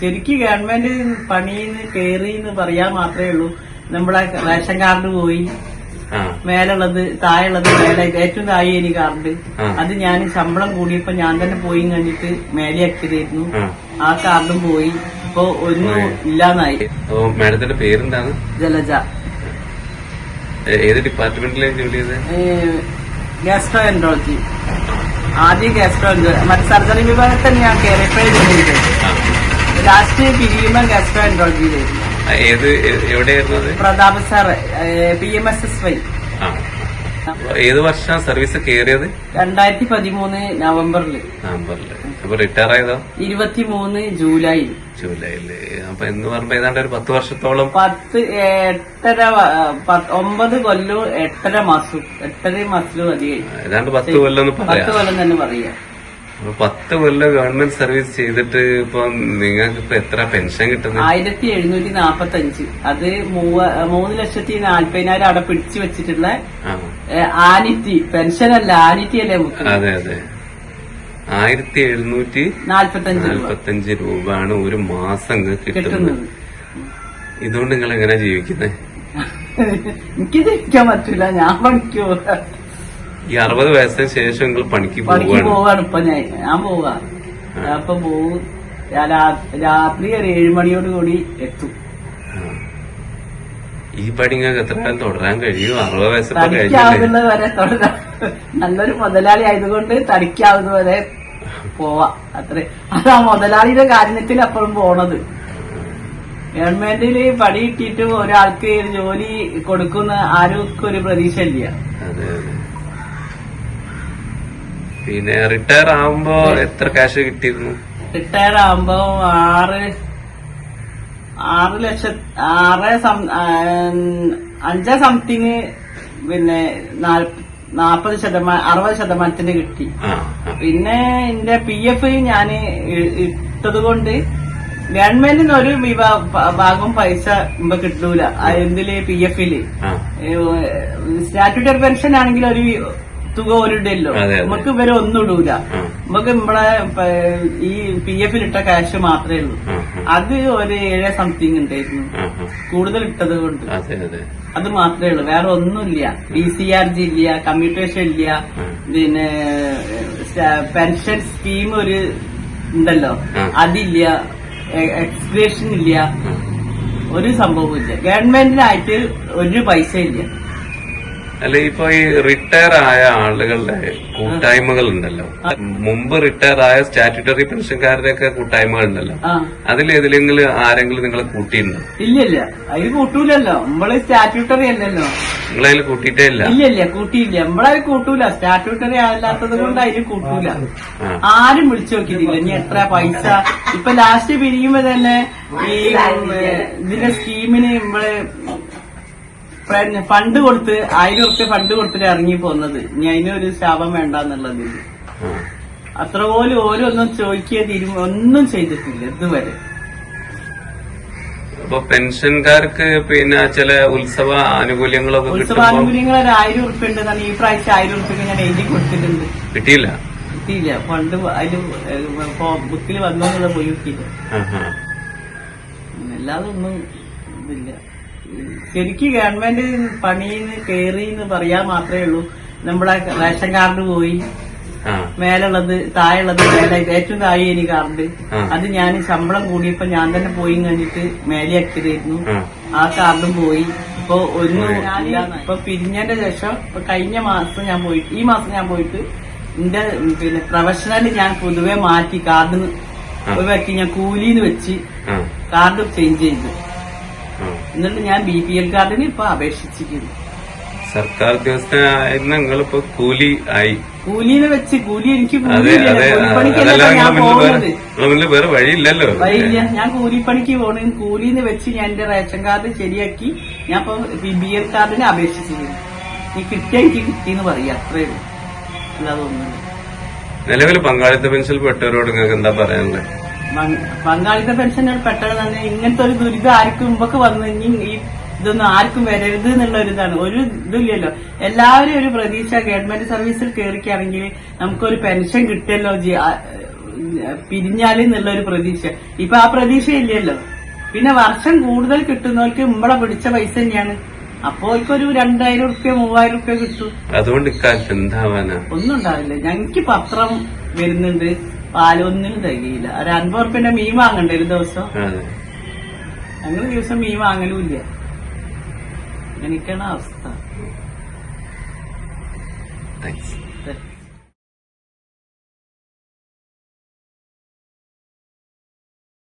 ശരിക്കും ഗവൺമെന്റ് പണിന്ന് കയറി എന്ന് പറയാൻ മാത്രമേ ഉള്ളൂ. നമ്മളെ റേഷൻ കാർഡ് പോയി. മേലുള്ളത് താഴെയുള്ളത് മേലെ ഏറ്റവും താഴെ എനിക്ക് കാർഡ്. അത് ഞാൻ ശമ്പളം കൂടിയപ്പോ ഞാൻ തന്നെ പോയി കഴിഞ്ഞിട്ട് മേലെയാക്കിയതായിരുന്നു ആ. ആ കാർഡും പോയി. ഇപ്പൊ ഒന്നും ഇല്ലാന്നായി. മേഡത്തിന്റെ പേരെന്താണ്? ജലജ. ഏത് ഡിപ്പാർട്ട്മെന്റിലാണ് ജോലി ചെയ്തത് ഗാസ്ട്രോ എൻട്രോളജി ആദ്യം ഗാസ്ട്രോ മറ്റ് സർജറി വിഭാഗത്തിൽ ഞാൻ കയറിയപ്പോഴേ ജോലി ചെയ്തത്. ലാസ്റ്റ് എൻട്രോളജിയിലായിരുന്നു ആ, ഏത് എ- എവിടെയായിരുന്നു അത്? Pratap sir P M S S Y. ഏത് വർഷം സർവീസ് കയറിയത്? രണ്ടായിരത്തി പതിമൂന്ന് നവംബറിൽ നവംബറിൽ. അപ്പൊ റിട്ടയർ ആയതോ? ഇരുപത്തിമൂന്ന് ജൂലൈ. ജൂലൈയിൽ. അപ്പൊ എന്ന് പറയുമ്പോ ഏതാണ്ട് ഒരു പത്ത് വർഷത്തോളം. പത്ത് എട്ടര ഒമ്പത് കൊല്ലം എട്ടര മാസം എട്ടര മാസവും അധികം ഏതാണ്ട് പത്ത് കൊല്ലം പത്ത് കൊല്ലം തന്നെ പറയാം. പത്ത് കൊല്ലം ഗവൺമെന്റ് സർവീസ് ചെയ്തിട്ട് ഇപ്പൊ നിങ്ങൾക്ക് ഇപ്പൊ എത്ര പെൻഷൻ കിട്ടുന്നത് ആയിരത്തി എഴുന്നൂറ്റി നാപ്പത്തി അഞ്ച് അത് മൂന്ന് ലക്ഷത്തി നാല്പതിനായിരം അവിടെ പിടിച്ചു വെച്ചിട്ടുള്ള ആനിറ്റി. പെൻഷൻ അല്ല ആനിറ്റി അല്ലേ അതെ അതെ. ആയിരത്തി എഴുന്നൂറ്റി നാല്പത്തഞ്ച് രൂപ. ആണ് ഒരു മാസം കിട്ടുന്നത്. ഇതുകൊണ്ട് നിങ്ങൾ എങ്ങനെ ജീവിക്കുന്നത് എനിക്ക് ജീവിക്കാൻ പറ്റൂല. ഞാൻ പണിക്ക് പോവാ. ഈ അറുപത് വയസ്സിന് ശേഷം നിങ്ങൾ പണിക്ക് പണിക്ക് പോവാണ്. പോവാണ്. ഇപ്പൊ ഞാൻ ഞാൻ പോവാ. അപ്പൊ പോവും. രാത്രി ഒരു ഏഴുമണിയോട് കൂടി എത്തും. ഈ പണി ഞങ്ങൾക്ക് എത്ര കാലം തുടരാൻ കഴിയും? അറുപത് വയസ്സ് തടിക്കാവുന്നത് വരെ തുടരാം. നല്ലൊരു മുതലാളി ആയതുകൊണ്ട് തടിക്കാവുന്നത് വരെ പോവാ. അത്രേ. അതാ മുതലാളിയുടെ കാര്യത്തിൽ അപ്പോഴും പോണത്. ഗവൺമെന്റിൽ പണി കിട്ടിയിട്ട് ഒരാൾക്ക് ജോലി കൊടുക്കുന്ന ആർക്കും ഒരു പ്രതീക്ഷ ഇല്ല പിന്നെ റിട്ടയർ ആവുമ്പോ എത്ര ക്യാഷ് കിട്ടിയിരുന്നു? റിട്ടയർ ആവുമ്പോ ആറ് ആറ് ലക്ഷം ആറ് അഞ്ച് സംതിങ് പിന്നെ നാപ്പത് ശതമാനം അറുപത് ശതമാനത്തിന് കിട്ടി. പിന്നെ എന്റെ പി എഫ് ഞാൻ ഇട്ടത് കൊണ്ട് ഗവൺമെന്റിന് ഒരു ഭാഗം പൈസ ഇപ്പൊ കിട്ടൂല. എന്തിൽ പി എഫിൽ സ്റ്റാറ്റ്യൂട്ടറി പെൻഷൻ ആണെങ്കിൽ ഒരു തുക ഒരു ഇടല്ലോ അതെ, അതെ. നമുക്ക് ഇവരെ ഒന്നും ഇടൂല. നമുക്ക് നമ്മളെ ഈ പി എഫിൽ ഇട്ട ക്യാഷ് മാത്രമേ ഉള്ളൂ. അത് ഒരു ഏഴ് സംതിങ് ഉണ്ടായിരുന്നു. കൂടുതൽ ഇട്ടത് കൊണ്ട്. അതെ മാത്രമേ ഉള്ളൂ. വേറെ ഒന്നുമില്ല. ബി സി ആർ ജി ഇല്ല കമ്മ്യൂട്ടേഷൻ ഇല്ല. പിന്നെ പെൻഷൻ സ്കീം ഒരു ഉണ്ടല്ലോ. അതില്ല. എക്സ്പ്രേഷൻ ഇല്ല. ഒരു സംഭവവും ഇല്ല ഗവൺമെന്റിനായിട്ട് ഒരു പൈസ ഇല്ല അല്ല ഇപ്പൊ ഈ റിട്ടയർ ആയ ആളുകളുടെ കൂട്ടായ്മകൾ ഉണ്ടല്ലോ മുമ്പ് റിട്ടയർ ആയ സ്റ്റാറ്റുട്ടറി പെൻഷൻകാരുടെ ഒക്കെ കൂട്ടായ്മകൾ ഉണ്ടല്ലോ അതിൽ ഏതിലെങ്കിലും ആരെങ്കിലും നിങ്ങളെ കൂട്ടിയിട്ടുണ്ടോ? ഇല്ല ഇല്ല അതിൽ കൂട്ടൂലല്ലോ. നമ്മൾ സ്റ്റാറ്റുട്ടറി അല്ലല്ലോ. നിങ്ങളതിൽ കൂട്ടിയിട്ടേ ഇല്ല? ഇല്ല ഇല്ല കൂട്ടിയില്ല നമ്മളത് കൂട്ടൂല. സ്റ്റാറ്റുട്ടറി അല്ലാത്തത് കൊണ്ട് അതിൽ കൂട്ടൂല. ആരും വിളിച്ചു നോക്കിയിട്ടില്ല. ഇനി എത്ര പൈസ? ഇപ്പൊ ലാസ്റ്റ് പിരിയുമ്പോ തന്നെ ഈ ഇതിന്റെ സ്കീമിന് നമ്മൾ ഫണ്ട് കൊടുത്ത് ആയിരം ഉറുപ്പ്യ ഫണ്ട് കൊടുത്തിട്ട് ഇറങ്ങി പോന്നത് ഇനി അതിനൊരു ശാപം വേണ്ടെന്നുള്ളത് ആ. അത്ര പോലും ഓരോന്നും ചോദിക്കുക തീരുമാനം ഒന്നും ചെയ്തിട്ടില്ല ഇതുവരെ. അപ്പൊ പെൻഷൻകാർക്ക് പിന്നെ ചില ഉത്സവ ആനുകൂല്യങ്ങളൊക്കെ ഉത്സവ ഉത്സവാനുകൂല്യങ്ങൾ ഒരു ആയിരം ഉറുപ്പ്യ ഉണ്ടെന്നാണ് ഈ പ്രാവശ്യം ആയിരം ഉറുപ്പ്യ ഞാൻ എഴുതി കൊടുത്തിട്ടുണ്ട്. കിട്ടിയില്ല? കിട്ടിയില്ല. ഫണ്ട് അതിൽ ബുക്കിൽ വന്നോന്നുള്ള പോയി കിട്ടിയില്ല. അല്ലാതെ ഒന്നും ഇതില്ല. ശരിക്കും ഗവൺമെന്റ് പണിന്ന് കയറിന്ന് പറയാൻ മാത്രമേ ഉള്ളൂ നമ്മളെ റേഷൻ കാർഡ് പോയി മേലുള്ളത് താഴെയുള്ളത് മേലെ ഏറ്റവും താഴെ എനിക്ക് കാർഡ്. അത് ഞാൻ ശമ്പളം കൂടിയപ്പോ ഞാൻ തന്നെ പോയി കഴിഞ്ഞിട്ട് മേലെയാക്കിയതായിരുന്നു ആ. ആ കാർഡും പോയി ഇപ്പൊ ഒന്ന് ഇപ്പൊ പിരിഞ്ഞതിന്റെ ശേഷം ഇപ്പൊ കഴിഞ്ഞ മാസം ഞാൻ പോയിട്ട് ഈ മാസം ഞാൻ പോയിട്ട് എന്റെ പിന്നെ പ്രൊഫഷണൽ ഞാൻ പൊതുവെ മാറ്റി കാർഡ്. ഒഴിവാക്കി ഞാൻ കൂലിന്ന് വെച്ച് കാർഡ് ചേഞ്ച് ചെയ്തു. എന്നിട്ട് ഞാൻ ബി പി എൽ കാർഡിന് ഇപ്പൊ അപേക്ഷിച്ചിരിക്കുന്നു. സർക്കാർ ഉദ്യോഗസ്ഥനായിരുന്ന നിങ്ങളിപ്പോ കൂലി ആയി. കൂലിനെ വെച്ച് കൂലി എനിക്ക് അതെ അതെ അതല്ല ഞാൻ വേറെ പോകുന്നത്. നിങ്ങളെ മുന്നിൽ വേറെ വഴിയില്ലല്ലോ. വൈകില്ല ഞാൻ കൂലിപ്പണിക്ക് പോണ. കൂലിന്ന് വെച്ച് ഞാൻ എന്റെ റേഷൻ കാർഡ് ശരിയാക്കി. ഞാൻ ഇപ്പൊ ബി എൽ കാർഡിന് അപേക്ഷിച്ചിരുന്നു ഈ കിട്ടിയ എനിക്ക് കിട്ടിയെന്ന് പറയാ. അത്രേ ഉള്ളൂ. അല്ലാതെ ഒന്നുമില്ല. നിലവിൽ പങ്കാളിത്ത പെൻഷൻ പെട്ടവരോട് നിങ്ങൾക്ക് എന്താ പറയാനുള്ളത്? പങ്കാളിത്ത പെൻഷൻ പെട്ടെന്ന് തന്നെ ഇങ്ങനത്തെ ഒരു ദുരിതം ആർക്കും മുമ്പൊക്കെ വന്നു. ഇനി ഈ ഇതൊന്നും ആർക്കും വരരുത് എന്നുള്ള ഒരു ഇതാണ് ഒരു ഇതില്ലല്ലോ. എല്ലാവരും ഒരു പ്രതീക്ഷ ഗവൺമെന്റ് സർവീസിൽ കയറിക്കുകയാണെങ്കിൽ നമുക്കൊരു പെൻഷൻ കിട്ടുമല്ലോ ജി- പിരിഞ്ഞാലേ എന്നുള്ള ഒരു പ്രതീക്ഷ. ഇപ്പൊ ആ പ്രതീക്ഷ ഇല്ലല്ലോ. പിന്നെ വർഷം കൂടുതൽ കിട്ടുന്നവർക്ക് ഇമ്പടെ പിടിച്ച പൈസ തന്നെയാണ്. അപ്പോ ഒരു രണ്ടായിരം റുപ്യ മൂവായിരം റുപ്യ കിട്ടും. അതുകൊണ്ട് ഒന്നും ഉണ്ടാവില്ല. ഞങ്ങൾക്ക് പത്രം വരുന്നുണ്ട്. പാലൊന്നിനും തികയില്ല. ഒരു അൻപത് ഉറുപ്പിന്റെ മീൻ വാങ്ങണ്ട ഒരു ദിവസം? ഞങ്ങൾ ദിവസം മീൻ വാങ്ങലുമില്ല. എനിക്കാണ് അവസ്ഥ. താങ്ക്സ്